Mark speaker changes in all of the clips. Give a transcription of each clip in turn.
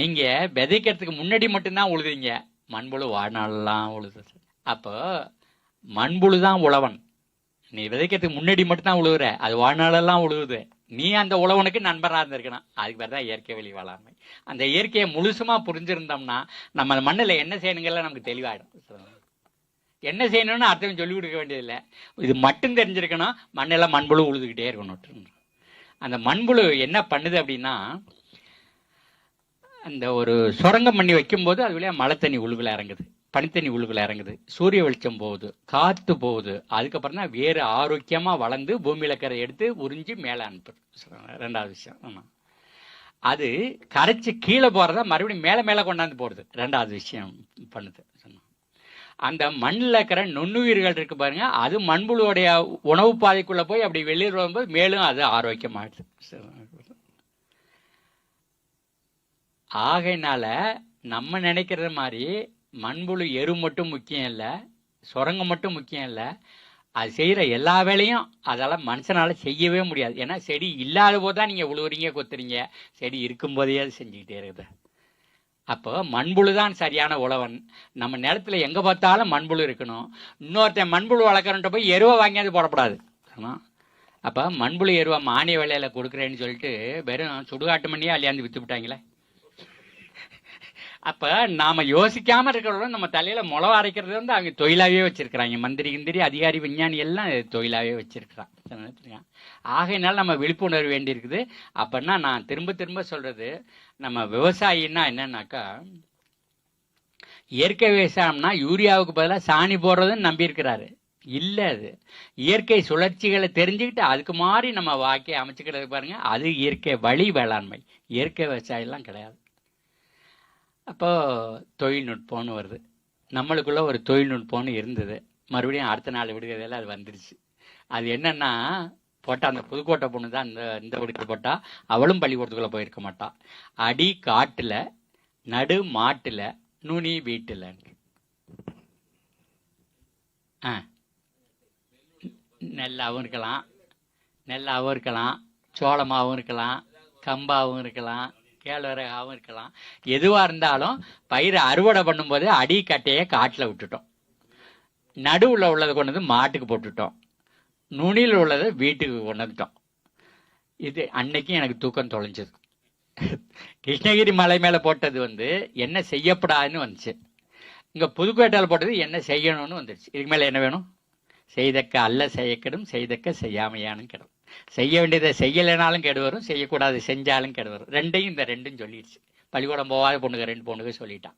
Speaker 1: நீங்க விதைக்கிறதுக்கு முன்னாடி மட்டும்தான் உழுதுங்க மண்புழு வாழ்நாளெல்லாம் உழுது அப்போ மண்புழு தான் உழவன். நீ விதைக்கிறதுக்கு முன்னாடி மட்டும்தான் உழுவுற. அது வாழ்நாளெல்லாம் உழுவுது. நீ அந்த உழவனுக்கு நண்பராக இருந்திருக்கணும். அதுக்கு பேர் தான் இயற்கை வழி வேளாண்மை அந்த இயற்கையை முழுசுமா புரிஞ்சிருந்தோம்னா நம்ம அந்த மண்ணில் என்ன செய்யணுங்கிறத நமக்கு தெளிவாயிடும். என்ன செய்யணும்னு அர்த்தம் சொல்லி கொடுக்க வேண்டியதில்லை. இது மட்டும் தெரிஞ்சிருக்கணும். மண்ணெல்லாம் மண்புழு உழுதுகிட்டே இருக்கணும். அந்த மண்புழு என்ன பண்ணுது அப்படின்னா அந்த ஒரு சுரங்கம் பண்ணி வைக்கும்போது அது வழியாக மழை தண்ணி உழுகுல இறங்குது. பனித்தண்ணி உழுகுல இறங்குது. சூரிய வெளிச்சம் போகுது. காற்று போகுது. அதுக்கப்புறம் தான் வேறு ஆரோக்கியமாக வளர்ந்து பூமியில் கரை எடுத்து உறிஞ்சி மேலே அனுப்புது. ரெண்டாவது விஷயம். ஆமாம் அது கரைச்சி கீழே போகிறதா மறுபடியும் மேலே மேலே கொண்டாந்து போடுது ரெண்டாவது விஷயம் பண்ணுது. அந்த மண்ணில் இருக்கிற நுண்ணுயிர்கள் இருக்கு பாருங்க. அது மண்புழுவோடைய உணவு பாதைக்குள்ளே போய் அப்படி வெளியில் வரும்போது மேலும் அது ஆரோக்கியமாயிடுது. ஆகையினால நம்ம நினைக்கிறது மாதிரி மண்புழு எரு மட்டும் முக்கியம் இல்லை சுரங்கம் மட்டும் முக்கியம் இல்லை. அது செய்கிற எல்லா வேலையும் அதெல்லாம் மனுஷனால் செய்யவே முடியாது. ஏன்னா செடி இல்லாத போது தான் நீங்கள் உழுவுறீங்க கொத்துறீங்க. செடி இருக்கும்போதே அது செஞ்சுக்கிட்டே இருக்குது. அப்போ மண்புழு தான் சரியான உழவன். நம்ம நிலத்துல எங்கே பார்த்தாலும் மண்புழு இருக்கணும். இன்னொருத்தன் மண்புழு வளர்க்குறன்ட்டு போய் எருவை வாங்கியாவது போடக்கூடாது ஆமாம் அப்போ மண்புழு எருவை மானிய விலையில் கொடுக்குறேன்னு சொல்லிட்டு வெறும் சுடுகாட்டு மண்ணியே அள்ளியாந்து விற்று விட்டாங்களே அப்ப நாம யோசிக்காம இருக்கிறத நம்ம தலையில முளவ அரைக்கிறது வந்து அவங்க தொழிலாவே வச்சிருக்கிறாங்க. மந்திரி கிந்திரி அதிகாரி விஞ்ஞானி எல்லாம் தொழிலாவே வச்சிருக்கிறான். ஆகையினால நம்ம விழிப்புணர்வு வேண்டியிருக்குது. அப்படின்னா நான் திரும்ப திரும்ப சொல்றது நம்ம விவசாயின்னா என்னன்னாக்கா இயற்கை விவசாயம்னா யூரியாவுக்கு பதிலாக சாணி போடுறதுன்னு நம்பி இருக்கிறாரு அது. இயற்கை சுழற்சிகளை தெரிஞ்சுக்கிட்டு அதுக்கு மாதிரி நம்ம வாக்கை அமைச்சுக்கிறது பாருங்க அது இயற்கை வழி வேளாண்மை. இயற்கை விவசாயம்லாம் கிடையாது. அப்போ தொழில்நுட்பம்னு வருது. நம்மளுக்குள்ள ஒரு தொழில்நுட்பம்னு இருந்தது. மறுபடியும் அடுத்த நாள் விடுகிறதெல்லாம் அது வந்துருச்சு. அது என்னன்னா போட்டா அந்த புதுக்கோட்டை பொண்ணு தான் இந்த இந்த விடுக்கு போட்டா அவளும் பள்ளிக்கூடத்துக்குள்ள போயிருக்க மாட்டா. அடி காட்டுல நடு மாட்டுல நுனி வீட்டுல ஆ. நெல்லாவும் இருக்கலாம். நெல்லாவும் இருக்கலாம். சோளமாகவும் இருக்கலாம். கம்பாவும் இருக்கலாம். கேழ்வரகாவும் இருக்கலாம். எதுவாக இருந்தாலும் பயிரை அறுவடை பண்ணும்போது அடி கட்டையை காட்டில் விட்டுட்டோம். நடுவில் உள்ளதை கொண்டு வந்து மாட்டுக்கு போட்டுட்டோம். நுனியில் உள்ளதை வீட்டுக்கு கொண்டு வந்துட்டோம். இது அன்னைக்கு எனக்கு தூக்கம் தொலைஞ்சது. கிருஷ்ணகிரி மலை மேலே போட்டது வந்து என்ன செய்யப்படாதுன்னு வந்துச்சு. இங்கே புதுக்கோட்டையில் போட்டது என்ன செய்யணும்னு வந்துடுச்சு இதுக்கு மேலே என்ன வேணும்? செய்தக்க அல்ல செய்யக்கெடும் செய்தக்க செய்யாமையானும் கிடும் செய்ய வேண்டியதை செய்யலைனாலும் கெடு வரும் செய்யக்கூடாது செஞ்சாலும் கெடு வரும். ரெண்டையும் இந்த ரெண்டும் சொல்லிடுச்சு. பள்ளிக்கூடம் போகாத பொண்ணுங்க ரெண்டு பொண்ணுங்க சொல்லிட்டான்.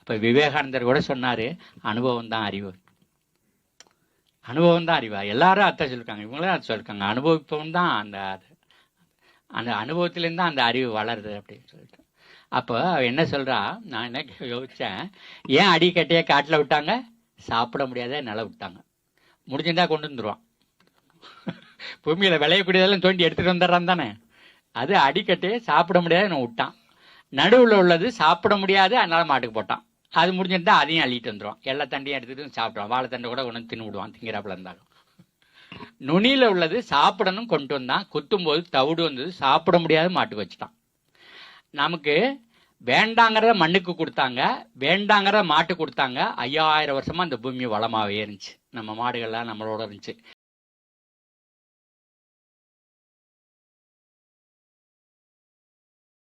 Speaker 1: அப்போ விவேகானந்தர் கூட சொன்னார் அனுபவம் தான் அறிவு. அனுபவம் தான் அறிவா? எல்லாரும் அத்தை சொல்லியிருக்காங்க இவங்களும் அதை சொல்லியிருக்காங்க அனுபவிப்பவன் தான் அந்த அது. அந்த அனுபவத்துலேருந்து தான் அந்த அறிவு வளருது அப்படின்னு சொல்லிட்டு. அப்போ அவ என்ன சொல்றா? நான் என்ன யோசிச்சேன்? ஏன் அடிக்கட்டையை காட்டில் விட்டாங்க? சாப்பிட முடியாத நில விட்டாங்க. முடிஞ்சிருந்தா கொண்டு வந்துருவான். பூமியில விளையக்கூடியதெல்லாம் தோண்டி எடுத்துட்டு வந்துடுறான் தானே. அது அடிக்கட்டையே சாப்பிட முடியாத நான் விட்டான். நடுவில் உள்ளது சாப்பிட முடியாது அதனால மாட்டுக்கு போட்டான். அது முடிஞ்சிருந்தா அதையும் அள்ளிட்டு வந்துடும் எல்லா தண்டையும் எடுத்துட்டு சாப்பிடுவான் வாழைத்தண்டை கூட கொண்டு தின்னு விடுவான் திங்கிறாப்புல இருந்தாலும் நுனியில உள்ளது சாப்பிடணும் கொண்டு வந்தான். குத்தும் போது தவிடு வந்தது சாப்பிட முடியாத மாட்டுக்கு வச்சுட்டான். நமக்கு வேண்டாங்கிறத மண்ணுக்கு கொடுத்தாங்க வேண்டாங்கிறத மாட்டு கொடுத்தாங்க. ஐயாயிரம் வருஷமா அந்த பூமி வளமாவே இருந்துச்சு. நம்ம மாடுகள்லாம் நம்மளோட இருந்துச்சு.